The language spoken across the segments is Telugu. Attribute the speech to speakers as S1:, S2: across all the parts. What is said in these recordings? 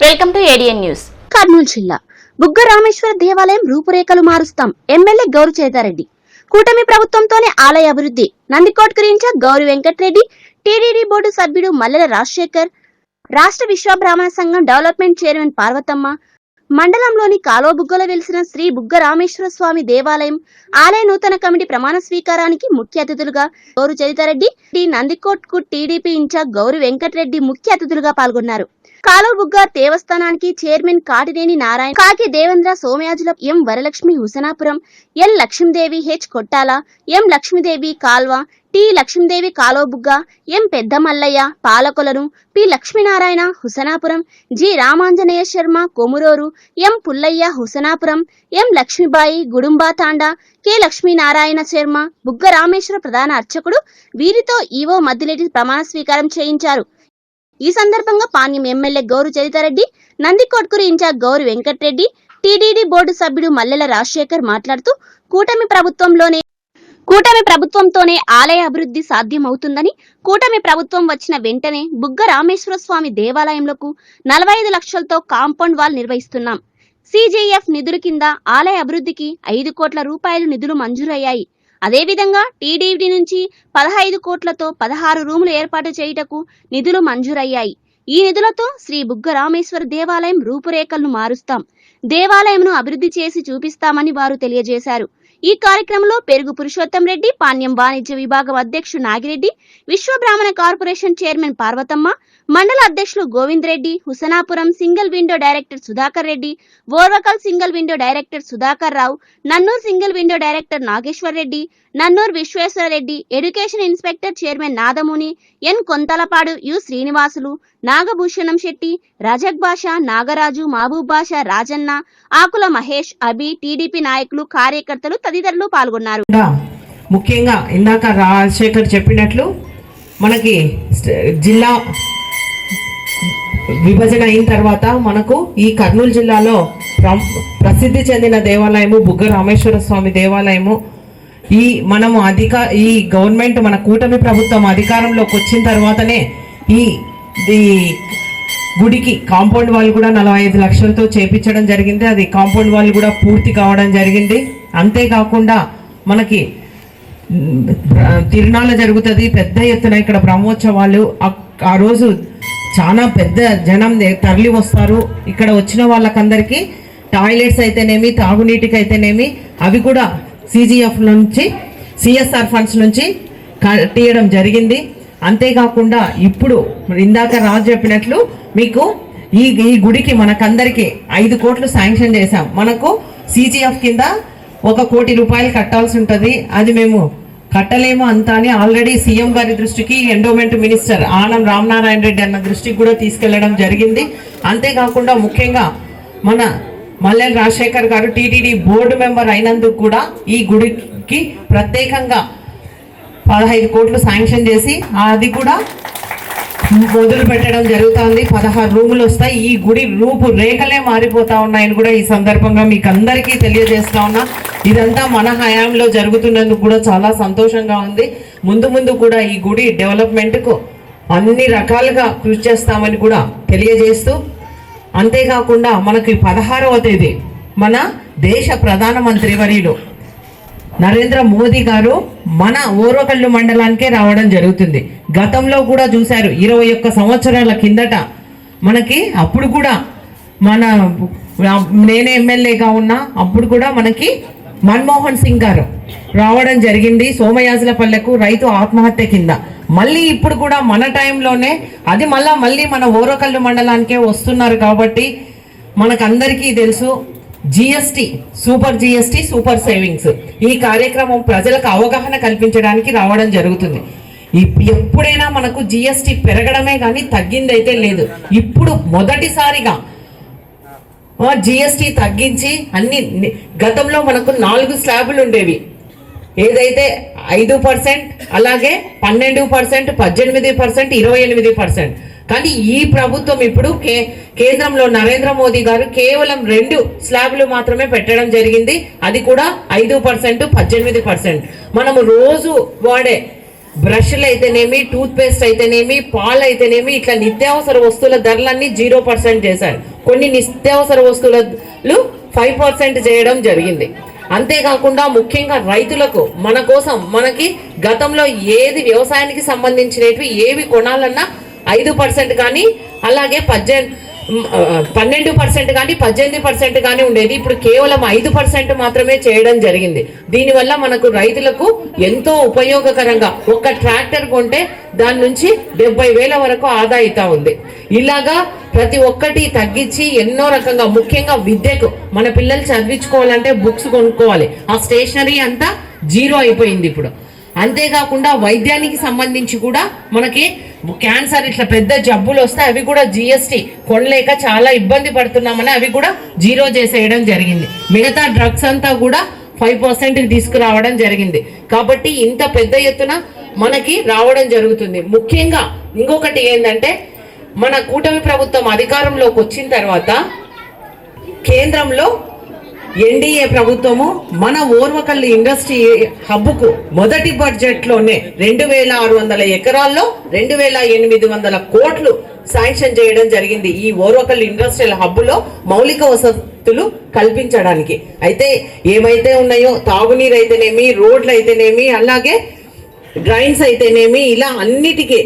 S1: వెల్కమ్ టు ఏడియన్ న్యూస్
S2: కర్నూలు జిల్లా. బుగ్గ రామేశ్వర దేవాలయం రూపురేఖలు మారుస్తాం. ఎమ్మెల్యే గౌరు చేతారెడ్డి. కూటమి ప్రభుత్వంతోనే ఆలయ అభివృద్ధి. నందికోట్ గురించి గౌరి వెంకట్రెడ్డి టీడీడీ బోర్డు సభ్యుడు మల్లెల రాజశేఖర్ రాష్ట్ర విశ్వబ్రాహ్మణ సంఘం డెవలప్మెంట్ చైర్మన్ పార్వతమ్మ మండలంలోని కాలువబుగ్గలో వెలిసిన శ్రీ బుగ్గ రామేశ్వర స్వామి దేవాలయం ఆలయ నూతన కమిటీ ప్రమాణ స్వీకారానికి ముఖ్య అతిథులుగా Gouru Charitha Reddy T Nandikot TDP incharge Gouri Venkata Reddy ముఖ్య అతిథులుగా పాల్గొన్నారు. కాలువబుగ్గ దేవస్థానానికి chairman Katineni Narayana Kaki Devendra Somayajula M Varalakshmi Husanapuram L Lakshmidevi H Kottala M Lakshmidevi Kalva T Lakshmidevi Kalobugga M Pedda Mallaiah Palakolanu P Lakshminarayana Husanapuram G Ramanjaneya Sharma Komuroru M Pullaiah Husanapuram M Lakshmibai Gudumba Thanda K Lakshminarayana Sharma Bugga Rameswara ప్రధాన అర్చకుడు వీరితో ఈవో మద్దిలేటి ప్రమాణ స్వీకారం చేయించారు. ఈ సందర్భంగా Panyam MLA Gouru Charitha Reddy Nandikotkur incharge Gouri Venkat Reddy TDD board సభ్యుడు మల్లెల రాజశేఖర్ మాట్లాడుతూ కూటమి ప్రభుత్వంలోనే కూటమి ప్రభుత్వంతోనే ఆలయ అభివృద్ధి సాధ్యమవుతుందని కూటమి ప్రభుత్వం వచ్చిన వెంటనే బుగ్గ రామేశ్వర స్వామి దేవాలయంలోకి నలభై ఐదు లక్షలతో కాంపౌండ్ వాల్ నిర్వహిస్తున్నాం. సీజేఎఫ్ నిధుల కింద ఆలయ అభివృద్ధికి ఐదు కోట్ల రూపాయలు నిధులు మంజూరయ్యాయి. అదేవిధంగా టీడీడీ నుంచి పదహైదు కోట్లతో పదహారు రూములు ఏర్పాటు చేయుటకు నిధులు మంజూరయ్యాయి. ఈ నిధులతో శ్రీ బుగ్గ రామేశ్వర దేవాలయం రూపురేఖలను మారుస్తాం. దేవాలయంను అభివృద్ధి చేసి చూపిస్తామని వారు తెలియజేశారు. ఈ కార్యక్రమంలో పెరుగు పురుషోత్తం రెడ్డి పాణ్యం వాణిజ్య విభాగం అధ్యక్షుడు నాగిరెడ్డి విశ్వ బ్రాహ్మణ కార్పొరేషన్ చైర్మన్ పార్వతమ్మ మండల అధ్యక్షులు Govind Reddy Husanapuram single window director Sudhakar Reddy Orvakal single window director Sudhakar Rao Nannuru single window director Nageswar Reddy Nannuru Visweswara Reddy education inspector chairman Nadamuni N Kontalapadu U Srinivasulu Nagabhushanam Setty Razak Basha Nagaraju Mahaboob Basha Rajanna Akula Mahesh Abhi TDP నాయకులు కార్యకర్తలు తదితరులు పాల్గొన్నారు.
S3: ముఖ్యంగా ఇందాక రాజశేఖర్ చెప్పినట్లు మనకి జిల్లా విభజన అయిన తర్వాత మనకు ఈ కర్నూలు జిల్లాలో ప్ర- ప్రసిద్ధి చెందిన దేవాలయము బుగ్గ రామేశ్వర స్వామి దేవాలయము ఈ మనము అధిక ఈ గవర్నమెంట్ మన కూటమి ప్రభుత్వం అధికారంలోకి వచ్చిన తర్వాతనే ఈ గుడికి కాంపౌండ్ వాళ్ళు కూడా నలభై ఐదు లక్షలతో చేపించడం జరిగింది. అది కాంపౌండ్ వాళ్ళు కూడా పూర్తి కావడం జరిగింది. అంతేకాకుండా మనకి తిరునాళ్ళ జరుగుతుంది. పెద్ద ఎత్తున ఇక్కడ బ్రహ్మోత్సవాలు. ఆ- రోజు చాలా పెద్ద జనం తరలి వస్తారు. ఇక్కడ వచ్చిన వాళ్ళకందరికీ టాయిలెట్స్ అయితేనేమి తాగునీటికి అయితేనేమి అవి కూడా సిజిఎఫ్ నుంచి సిఎస్ఆర్ ఫండ్స్ నుంచి కట్టియడం జరిగింది. అంతేకాకుండా ఇప్పుడు ఇందాక రాజు చెప్పినట్లు మీకు ఈ ఈ గుడికి మనకందరికి ఐదు కోట్లు శాంక్షన్ చేశాం. మనకు సిజిఎఫ్ కింద ఒక కోటి రూపాయలు కట్టాల్సి ఉంటుంది. అది మేము కట్టలేము అంతా అని ఆల్రెడీ సీఎం గారి దృష్టికి ఎండోమెంట్ మినిస్టర్ ఆనం రామనారాయణ రెడ్డి అన్న దృష్టికి కూడా తీసుకెళ్ళడం జరిగింది. అంతేకాకుండా ముఖ్యంగా మన మల్లెల రాజశేఖర్ గారు టీటీడీ బోర్డు మెంబర్ అయినందుకు కూడా ఈ గుడికి ప్రత్యేకంగా పదహైదు కోట్లు శాంక్షన్ చేసి అది కూడా మొదలు పెట్టడం జరుగుతుంది. పదహారు రూములు వస్తాయి. ఈ గుడి రూపు రేఖలే మారిపోతా ఉన్నాయని కూడా ఈ సందర్భంగా మీకు అందరికీ తెలియజేస్తా ఉన్నా. ఇదంతా మన హయాంలో జరుగుతున్నందుకు కూడా చాలా సంతోషంగా ఉంది. ముందు ముందు కూడా ఈ గుడి డెవలప్మెంట్కు అన్ని రకాలుగా కృషి చేస్తామని కూడా తెలియజేస్తూ అంతేకాకుండా మనకి పదహారవ తేదీ మన దేశ ప్రధానమంత్రి వర్యులు నరేంద్ర మోదీ గారు మన ఓరకల్లు మండలానికే రావడం జరుగుతుంది. గతంలో కూడా చూశారు ఇరవై ఒక్క సంవత్సరాల కిందట మనకి అప్పుడు కూడా మన నేనే ఎమ్మెల్యేగా ఉన్నా అప్పుడు కూడా మనకి మన్మోహన్ సింగ్ గారు రావడం జరిగింది. సోమయాజులపల్లెకు రైతు ఆత్మహత్య కింద. మళ్ళీ ఇప్పుడు కూడా మన టైంలోనే అది మళ్ళా మళ్ళీ మన ఓరకల్లు మండలానికే వస్తున్నారు కాబట్టి మనకందరికీ తెలుసు GST super GST super savings ఈ కార్యక్రమం ప్రజలకు అవగాహన కల్పించడానికి రావడం జరుగుతుంది. ఇప్- ఎప్పుడైనా మనకు జిఎస్టి పెరగడమే కానీ తగ్గిందైతే లేదు. ఇప్పుడు మొదటిసారిగా జిఎస్టీ తగ్గించి అన్ని గతంలో మనకు నాలుగు స్లాబులు ఉండేవి. ఏదైతే ఐదు పర్సెంట్ అలాగే పన్నెండు పర్సెంట్ పద్దెనిమిది పర్సెంట్ ఇరవై ఎనిమిది పర్సెంట్. కానీ ఈ ప్రభుత్వం ఇప్పుడు కే కేంద్రంలో నరేంద్ర మోదీ గారు కేవలం రెండు స్లాబ్లు మాత్రమే పెట్టడం జరిగింది. అది కూడా ఐదు పర్సెంట్ పద్దెనిమిది పర్సెంట్. మనము రోజు వాడే బ్రష్లు అయితేనేమి టూత్ పేస్ట్ అయితేనేమి పాలు అయితేనేమి ఇట్లా నిత్యావసర వస్తువుల ధరలన్నీ జీరో పర్సెంట్ చేశారు. కొన్ని నిత్యావసర వస్తువులు ఫైవ్ పర్సెంట్ చేయడం జరిగింది. అంతేకాకుండా ముఖ్యంగా రైతులకు మన కోసం మనకి గతంలో ఏది వ్యవసాయానికి సంబంధించినవి ఏవి కొనాలన్నా ఐదు పర్సెంట్ కానీ అలాగే పద్దెనిమిది పన్నెండు పర్సెంట్ కానీ పద్దెనిమిది పర్సెంట్ కానీ ఉండేది. ఇప్పుడు కేవలం ఐదు పర్సెంట్ మాత్రమే చేయడం జరిగింది. దీనివల్ల మనకు రైతులకు ఎంతో ఉపయోగకరంగా ఒక ట్రాక్టర్ కొంటే దాని నుంచి డెబ్బై వేల వరకు ఆదా అవుతా ఉంది. ఇలాగా ప్రతి ఒక్కటి తగ్గించి ఎన్నో రకంగా ముఖ్యంగా విద్యకు మన పిల్లలు చదివించుకోవాలంటే బుక్స్ కొనుక్కోవాలి. ఆ స్టేషనరీ అంతా జీరో అయిపోయింది ఇప్పుడు. అంతేకాకుండా వైద్యానికి సంబంధించి కూడా మనకి క్యాన్సర్ ఇట్లా పెద్ద జబ్బులు వస్తే అవి కూడా జిఎస్టీ కొనలేక చాలా ఇబ్బంది పడుతున్నామని అవి కూడా జీరో చేసేయడం జరిగింది. మిగతా డ్రగ్స్ అంతా కూడా ఫైవ్ పర్సెంట్కి తీసుకురావడం జరిగింది. కాబట్టి ఇంత పెద్ద ఎత్తున మనకి రావడం జరుగుతుంది. ముఖ్యంగా ఇంకొకటి ఏంటంటే మన కూటమి ప్రభుత్వం అధికారంలోకి వచ్చిన తర్వాత కేంద్రంలో ఎన్డీఏ ప్రభుత్వము మన ఓర్వకల్లు ఇండస్ట్రీ హబ్కు మొదటి బడ్జెట్లోనే రెండు వేల ఆరు వందల ఎకరాల్లో రెండు వేల ఎనిమిది వందల కోట్లు శాంక్షన్ చేయడం జరిగింది ఈ ఓర్వకల్లు ఇండస్ట్రియల్ హబ్లో మౌలిక వసతులు కల్పించడానికి. అయితే ఏమైతే ఉన్నాయో తాగునీరు అయితేనేమి రోడ్లు అయితేనేమి అలాగే డ్రాయింగ్స్ అయితేనేమి ఇలా అన్నిటికీ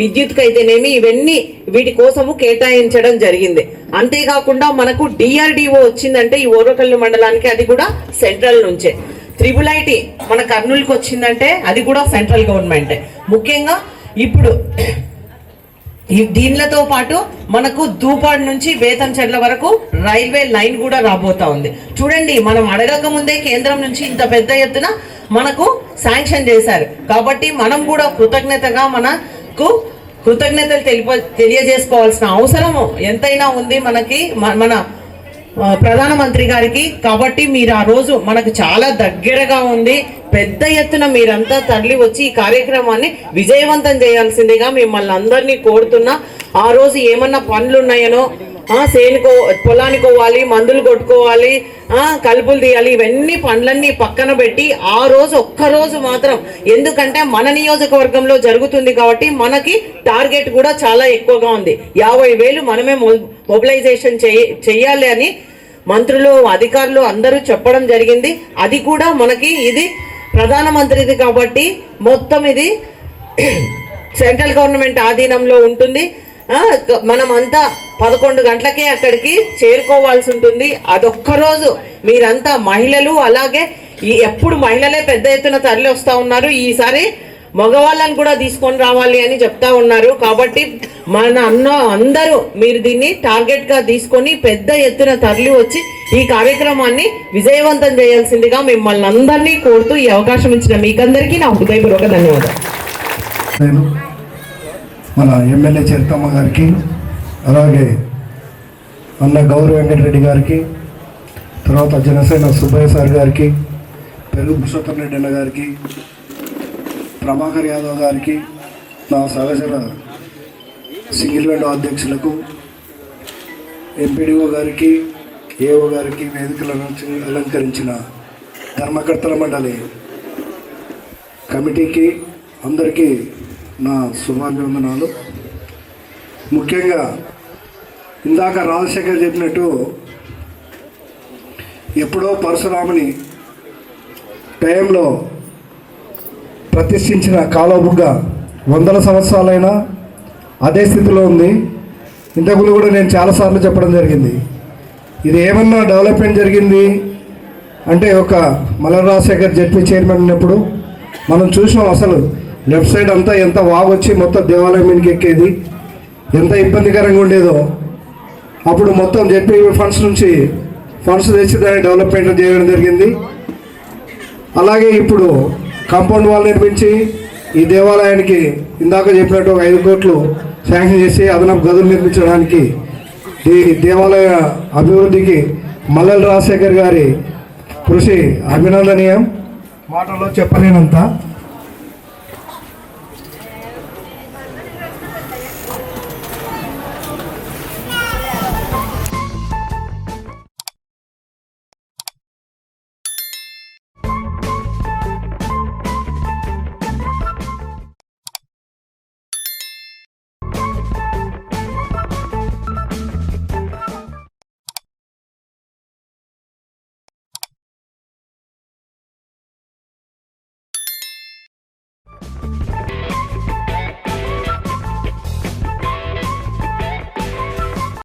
S3: విద్యుత్కి అయితేనేమి ఇవన్నీ వీటి కోసము కేటాయించడం జరిగింది. అంతేకాకుండా మనకు డిఆర్డిఓ వచ్చిందంటే ఈ ఓరకల్లు మండలానికి అది కూడా సెంట్రల్ నుంచే. త్రిబుల్ ఐటీ మన కర్నూలుకి వచ్చిందంటే అది కూడా సెంట్రల్ గవర్నమెంటే. ముఖ్యంగా ఇప్పుడు దీనిలతో పాటు మనకు దూపాడు నుంచి బేతం చెట్ల వరకు రైల్వే లైన్ కూడా రాబోతా ఉంది. చూడండి మనం అడగక ముందే కేంద్రం నుంచి ఇంత పెద్ద ఎత్తున మనకు శాంక్షన్ చేశారు. కాబట్టి మనం కూడా కృతజ్ఞతగా మనకు కృతజ్ఞతలు తెలిప తెలియజేసుకోవాల్సిన అవసరం ఎంతైనా ఉంది మనకి మన ప్రధానమంత్రి గారికి. కాబట్టి మీరు ఆ రోజు మనకు చాలా దగ్గరగా ఉంది పెద్ద ఎత్తున మీరంతా తరలి వచ్చి ఈ కార్యక్రమాన్ని విజయవంతం చేయాల్సిందిగా మిమ్మల్ని అందరినీ కోరుతున్నా. ఆ రోజు ఏమన్నా పనులు ఉన్నాయనో సేనుకో పొలానికి పోవాలి మందులు కొట్టుకోవాలి కలుపులు తీయాలి ఇవన్నీ పనులన్నీ పక్కన పెట్టి ఆ రోజు ఒక్క రోజు మాత్రం. ఎందుకంటే మన నియోజకవర్గంలో జరుగుతుంది కాబట్టి మనకి టార్గెట్ కూడా చాలా ఎక్కువగా ఉంది. యాభై వేలు మనమే మొబిలైజేషన్ చేయ చెయ్యాలి అని మంత్రులు అధికారులు అందరూ చెప్పడం జరిగింది. అది కూడా మనకి ఇది ప్రధానమంత్రిది కాబట్టి మొత్తం ఇది సెంట్రల్ గవర్నమెంట్ ఆధీనంలో ఉంటుంది. మనమంతా పదకొండు గంటలకే అక్కడికి చేరుకోవాల్సి ఉంటుంది. అదొక్క రోజు. మీరంతా మహిళలు అలాగే ఈ ఎప్పుడు మహిళలే పెద్ద ఎత్తున తరలి వస్తూ ఉన్నారు. ఈసారి మగవాళ్ళని కూడా తీసుకొని రావాలి అని చెప్తా ఉన్నారు. కాబట్టి మన అన్న అందరూ మీరు దీన్ని టార్గెట్గా తీసుకొని పెద్ద ఎత్తున తరలి వచ్చి ఈ కార్యక్రమాన్ని విజయవంతం చేయాల్సిందిగా మిమ్మల్ని అందరినీ కోరుతూ ఈ అవకాశం ఇచ్చిన మీకందరికీ నా హృదయపూర్వక ధన్యవాదాలు.
S1: మన ఎమ్మెల్యే చరితమ్మ గారికి అలాగే అన్న గౌరవ వెంకటరెడ్డి గారికి తర్వాత జనసేన సుబ్బయ్య సార్ గారికి పెరుగు పురుషోత్తం రెడ్డి అన్న గారికి ప్రభాకర్ యాదవ్ గారికి నా సహచర సింగిల్ విండో అధ్యక్షులకు ఎంపీడీఓ గారికి ఏఓ గారికి వేదికలను అలంకరించిన ధర్మకర్తల మండలి కమిటీకి అందరికీ నా శుభాభివందనాలు. ముఖ్యంగా ఇందాక రాజశేఖర్ చెప్పినట్టు ఎప్పుడో పరశురాముని టైంలో ప్రతిష్ఠించిన కాలువబుగ్గ వందల సంవత్సరాలైనా అదే స్థితిలో ఉంది. ఇంతకుముందు కూడా నేను చాలాసార్లు చెప్పడం జరిగింది. ఇది ఏమన్నా డెవలప్మెంట్ జరిగింది అంటే ఒక మల్లన రాజశేఖర్ జడ్పీ చైర్మన్ ఉన్నప్పుడు మనం చూసినాం అసలు లెఫ్ట్ సైడ్ అంతా ఎంత వాగొచ్చి మొత్తం దేవాలయం మీదకి ఎక్కేది ఎంత ఇబ్బందికరంగా ఉండేదో. అప్పుడు మొత్తం జడ్పీ ఫండ్స్ నుంచి ఫండ్స్ తెచ్చి దాన్ని డెవలప్మెంట్ చేయడం జరిగింది. అలాగే ఇప్పుడు కాంపౌండ్ వాల్ నిర్మించి ఈ దేవాలయానికి ఇందాక చెప్పినట్టు ఒక ఐదు కోట్లు శాంక్షన్ చేసి అదనపు గదులు నిర్మించడానికి ఈ దేవాలయ అభివృద్ధికి మల్లెల రాజశేఖర్ గారి కృషి అభినందనీయం. మాటల్లో చెప్పలేనంత.